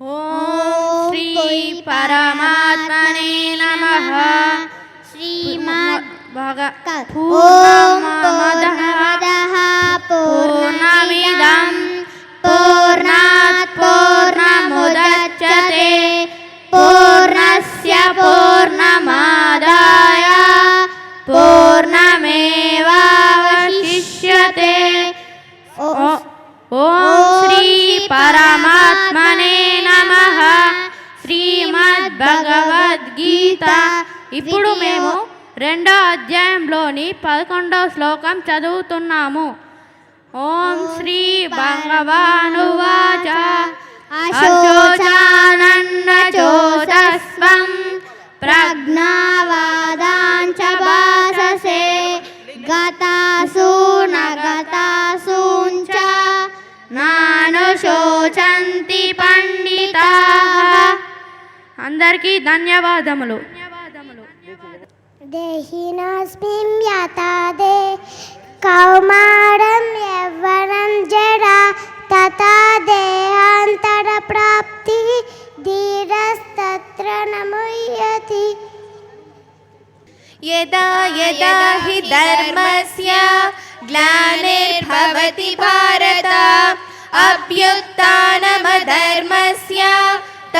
ी परमात्मने नमः। श्रीमद्भगोम मदः पूर्णमिदं। पूर्णात् पूर्णमुदचते पूर्णस्य पूर्णमादाय। पूर्णमेवावशिष्यते। ओ ओम् భగవద్గీత. ఇప్పుడు మేము రెండో అధ్యాయంలోని పదకొండవ శ్లోకం చదువుతున్నాము. ఓం శ్రీ భగవానువాచ. అశోచానన్నచోతస్వం ప్రజ్ఞావాదాంచ భాససే గతాసు నగతాసూంచ. నానుశోచంతి పండితా అందరికీ ధన్యవాదములు దేహినస్మిన్ యతాదే కౌమారం యవ్వనం జరా తథా దేహాంతర ప్రాప్తి ధీరస్తత్ర నముయ్యతి यदा यदा हि धर्मस्य ग्लानिर्भवति भारत अभ्युत्थानमधर्मस्य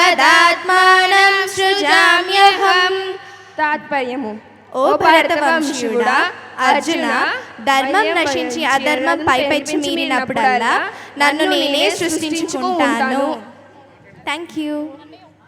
తదాత్మానం సృజామ్యహం. తాత్పర్యము. ఓ భరతవంశుడ అర్జున ధర్మం నశించి అధర్మం పైపెచ్చి మీరినప్పుడల్లా నన్ను నేనే సృష్టించుకుంటాను. Thank you